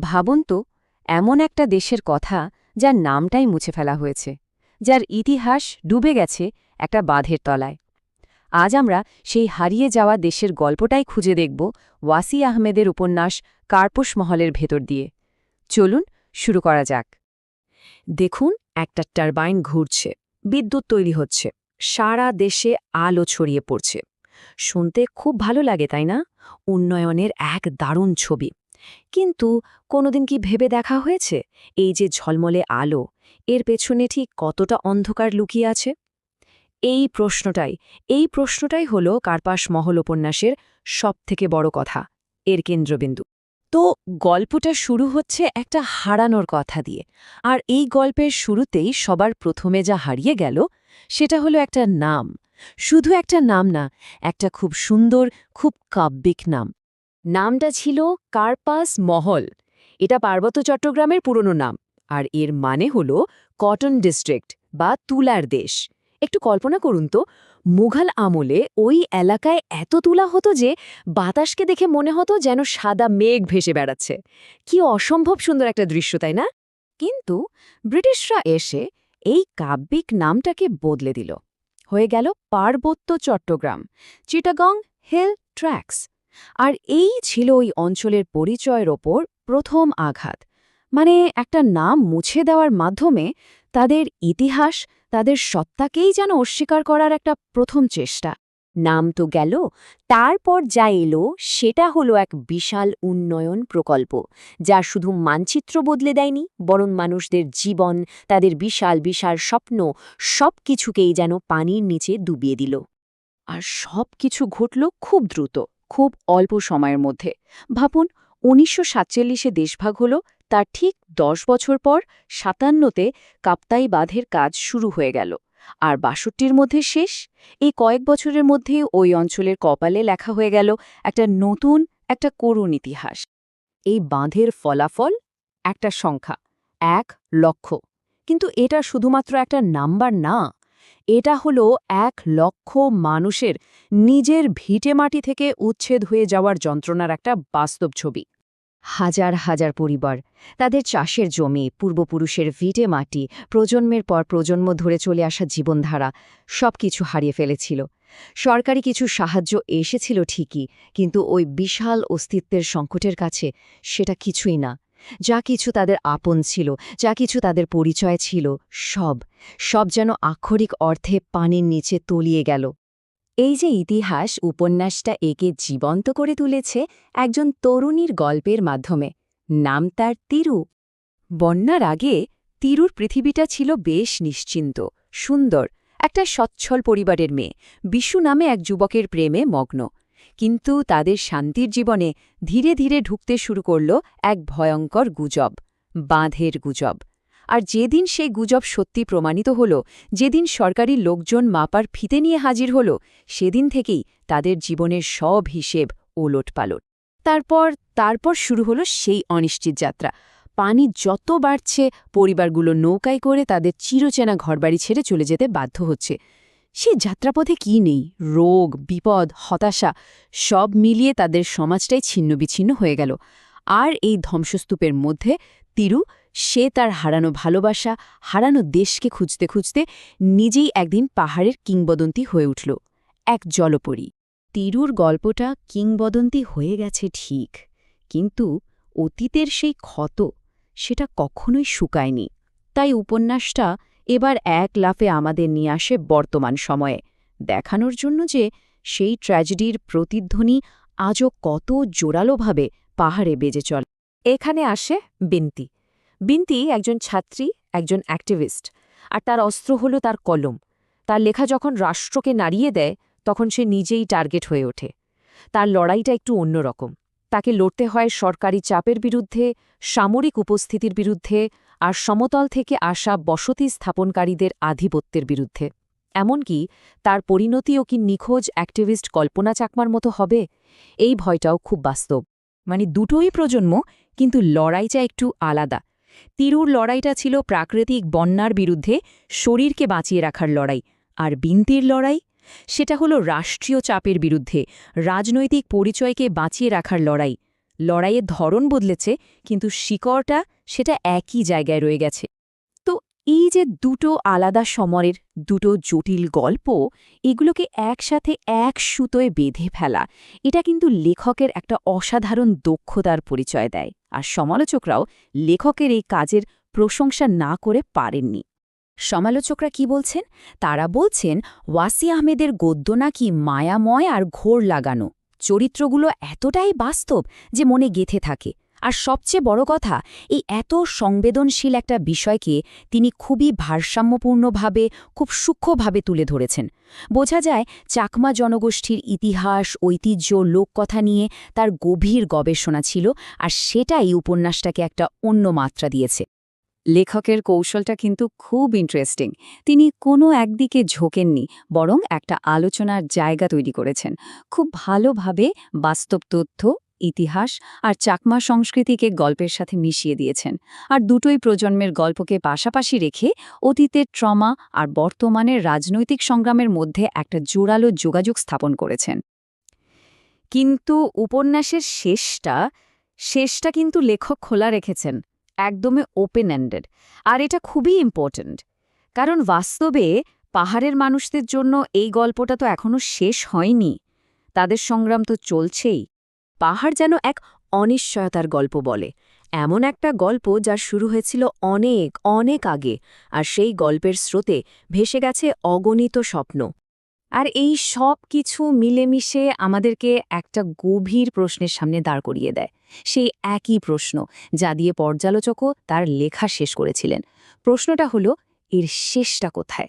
ভাবুন তো, এমন একটা দেশের কথা যার নামটাই মুছে ফেলা হয়েছে, যার ইতিহাস ডুবে গেছে একটা বাঁধের তলায়। আজ আমরা সেই হারিয়ে যাওয়া দেশের গল্পটাই খুঁজে দেখব ওয়াসি আহমেদের উপন্যাস কার্পুস মহলের ভেতর দিয়ে। চলুন শুরু করা যাক। দেখুন, একটা টারবাইন ঘুরছে, বিদ্যুৎ তৈরি হচ্ছে, সারা দেশে আলো ছড়িয়ে পড়ছে। শুনতে খুব ভালো লাগে, তাই না? উন্নয়নের এক দারুণ ছবি। কিন্তু কোনোদিন কি ভেবে দেখা হয়েছে? এই যে ঝলমলে আলো, এর পেছনে ঠিক কতটা অন্ধকার লুকিয়ে আছে? এই প্রশ্নটাই এই প্রশ্নটাই হল কার্পাস মহল উপন্যাসের সবথেকে বড় কথা, এর কেন্দ্রবিন্দু। তো গল্পটা শুরু হচ্ছে একটা হারানোর কথা দিয়ে, আর এই গল্পের শুরুতেই সবার প্রথমে যা হারিয়ে গেল, সেটা হলো একটা নাম। শুধু একটা নাম না, একটা খুব সুন্দর, খুব কাব্যিক নাম। নামটা ছিল কার্পাস মহল। এটা পার্বত্য চট্টগ্রামের পুরনো নাম। আর এর মানে হল কটন ডিস্ট্রিক্ট বা তুলার দেশ। একটু কল্পনা করুন তো, মুঘল আমলে ওই এলাকায় এত তুলা হতো যে বাতাসকে দেখে মনে হতো যেন সাদা মেঘ ভেসে বেড়াচ্ছে। কি অসম্ভব সুন্দর একটা দৃশ্য, তাই না? কিন্তু ব্রিটিশরা এসে এই কাব্যিক নামটাকে বদলে দিল। হয়ে গেল পার্বত্য চট্টগ্রাম, চিটাগং হিল ট্র্যাক্স। আর এই ছিল ওই অঞ্চলের পরিচয়ের ওপর প্রথম আঘাত। মানে একটা নাম মুছে দেওয়ার মাধ্যমে তাদের ইতিহাস, তাদের সত্তাকেই যেন অস্বীকার করার একটা প্রথম চেষ্টা। নাম তো গেল, তারপর যা এলো সেটা হলো এক বিশাল উন্নয়ন প্রকল্প, যা শুধু মানচিত্র বদলে দেয়নি, বরং মানুষদের জীবন, তাদের বিশাল বিশাল স্বপ্ন সব কিছুকেই যেন পানির নিচে ডুবিয়ে দিল। আর সব কিছু ঘটল খুব দ্রুত। খুব অল্প সময়ের মধ্যে। ভাবুন, উনিশশো সাতচল্লিশে দেশভাগ হল, তার ঠিক দশ বছর পর সাতান্নতে কাপ্তাই বাঁধের কাজ শুরু হয়ে গেল। আর বাষট্টির মধ্যে শেষ? এই কয়েক বছরের মধ্যে ওই অঞ্চলের কপালে লেখা হয়ে গেল একটা নতুন, একটা করুণ ইতিহাস। এই বাঁধের ফলাফল? একটা সংখ্যা, এক লক্ষ। কিন্তু এটা শুধুমাত্র একটা নাম্বার না। এটা হলো এক লক্ষ মানুষের নিজের ভিটেমাটি থেকে উচ্ছেদ হয়ে যাওয়ার যন্ত্রণার একটা বাস্তব ছবি। হাজার হাজার পরিবার, তাদের চাষের জমি, পূর্বপুরুষের ভিটে মাটি, প্রজন্মের পর প্রজন্ম ধরে চলে আসা জীবনধারা সব কিছু হারিয়ে ফেলেছিল। সরকারি কিছু সাহায্য এসেছিল ঠিকই, কিন্তু ওই বিশাল অস্তিত্বের সংকটের কাছে সেটা কিছুই না। যা কিছু তাদের আপন ছিল, যা কিছু তাদের পরিচয় ছিল, সব সব যেন আক্ষরিক অর্থে পানির নিচে তলিয়ে গেল। এই যে ইতিহাস উপন্যাসটা একে জীবন্ত করে তুলেছে একজন তরুণীর গল্পের মাধ্যমে। নাম তার তিরু। বন্যার আগে তিরুর পৃথিবীটা ছিল বেশ নিশ্চিন্ত, সুন্দর, একটা সচ্ছল পরিবারের মেয়ে, বিশু নামে এক যুবকের প্রেমে মগ্ন। কিন্তু তাদের শান্তির জীবনে ধীরে ধীরে ঢুকতে শুরু করল এক ভয়ঙ্কর গুজব, বাঁধের গুজব। আর যেদিন সেই গুজব সত্যি প্রমাণিত হল, যেদিন সরকারি লোকজন মাপার ফিতে নিয়ে হাজির হল, সেদিন থেকেই তাদের জীবনের সব হিসেব ওলটপালট। তারপর তারপর শুরু হলো সেই অনিশ্চিত যাত্রা। পানি যত বাড়ছে, পরিবারগুলো নৌকায় করে তাদের চিরচেনা ঘরবাড়ি ছেড়ে চলে যেতে বাধ্য হচ্ছে। সেই যাত্রাপথে কি নেই? রোগ, বিপদ, হতাশা, সব মিলিয়ে তাদের সমাজটাই ছিন্নবিচ্ছিন্ন হয়ে গেল। আর এই ধ্বংসস্তূপের মধ্যে তিরু, সে তার হারানো ভালোবাসা, হারানো দেশকে খুঁজতে খুঁজতে নিজেই একদিন পাহাড়ের কিংবদন্তি হয়ে উঠল, এক জলপরী। তিরুর গল্পটা কিংবদন্তি হয়ে গেছে ঠিক, কিন্তু অতীতের সেই ক্ষত, সেটা কখনোই শুকায়নি। তাই উপন্যাসটা এবার এক লাফে আমাদের নিয়ে আসে বর্তমান সময়ে। দেখানোর জন্য যে সেই ট্র্যাজেডির প্রতিধ্বনি আজও কত জোরালোভাবে পাহাড়ে বেজে চলে। এখানে আসে বিন্তি। বিন্তি একজন ছাত্রী, একজন অ্যাক্টিভিস্ট, আর তার অস্ত্র হল তার কলম। তার লেখা যখন রাষ্ট্রকে নাড়িয়ে দেয়, তখন সে নিজেই টার্গেট হয়ে ওঠে। তার লড়াইটা একটু অন্যরকম। তাকে লড়তে হয় সরকারি চাপের বিরুদ্ধে, সামরিক উপস্থিতির বিরুদ্ধে আর সমতল থেকে আসা বসতি স্থাপনকারীদের আধিপত্যের বিরুদ্ধে। এমনকি তার পরিণতিও কি নিখোঁজ অ্যাক্টিভিস্ট কল্পনা চাকমার মতো হবে? এই ভয়টাও খুব বাস্তব। মানে দুটোই প্রজন্ম, কিন্তু লড়াইটা একটু আলাদা। তিরুর লড়াইটা ছিল প্রাকৃতিক বন্যার বিরুদ্ধে শরীরকে বাঁচিয়ে রাখার লড়াই আর বিন্তির লড়াই সেটা হলো রাষ্ট্রীয় চাপের বিরুদ্ধে রাজনৈতিক পরিচয়কে বাঁচিয়ে রাখার লড়াই। লড়াইয়ের ধরন বদলেছে, কিন্তু শিকড়টা সেটা একই জায়গায় রয়ে গেছে। তো এই যে দুটো আলাদা সমরের, দুটো জটিল গল্প, এগুলোকে একসাথে এক সুতোয় বেঁধে ফেলা, এটা কিন্তু লেখকের একটা অসাধারণ দক্ষতার পরিচয় দেয়। আর সমালোচকরাও লেখকের এই কাজের প্রশংসা না করে পারেননি। সমালোচকরা কি বলছেন? তারা বলছেন, ওয়াসি আহমেদের গদ্য নাকি মায়াময় আর ঘোর লাগানো। চরিত্রগুলো এতটাই বাস্তব যে মনে গেথে থাকে। আর সবচেয়ে বড় কথা, এই এত সংবেদনশীল একটা বিষয়কে তিনি খুবই ভারসাম্যপূর্ণভাবে, খুব সূক্ষ্মভাবে তুলে ধরেছেন। বোঝা যায়, চাকমা জনগোষ্ঠীর ইতিহাস, ঐতিহ্য, লোককথা নিয়ে তার গভীর গবেষণা ছিল আর সেটাই উপন্যাসটাকে একটা অন্য মাত্রা দিয়েছে। লেখকের কৌশলটা কিন্তু খুব ইন্টারেস্টিং তিনি কোনো একদিকে ঝোঁকেননি, বরং একটা আলোচনার জায়গা তৈরি করেছেন। খুব ভালোভাবে বাস্তব তথ্য, ইতিহাস আর চাকমা সংস্কৃতিকে গল্পের সাথে মিশিয়ে দিয়েছেন। আর দুটোই প্রজন্মের গল্পকে পাশাপাশি রেখে অতীতের ট্রমা আর বর্তমানের রাজনৈতিক সংগ্রামের মধ্যে একটা জোরালো যোগাযোগ স্থাপন করেছেন। কিন্তু উপন্যাসের শেষটা শেষটা কিন্তু লেখক খোলা রেখেছেন। একদমই ওপেন এন্ডেড আর এটা খুবই ইম্পর্ট্যান্ট কারণ বাস্তবে পাহাড়ের মানুষদের জন্য এই গল্পটা তো এখনও শেষ হয়নি, তাদের সংগ্রাম তো চলছেই। পাহাড় যেন এক অনিশ্চয়তার গল্প বলে, এমন একটা গল্প যার শুরু হয়েছিল অনেক অনেক আগে, আর সেই গল্পের স্রোতে ভেসে গেছে অগণিত স্বপ্ন। আর এই সব কিছু মিলেমিশে আমাদেরকে একটা গভীর প্রশ্নের সামনে দাঁড় করিয়ে দেয়। সেই একই প্রশ্ন যা দিয়ে পর্যালোচকও তার লেখা শেষ করেছিলেন। প্রশ্নটা হলো, এর শেষটা কোথায়?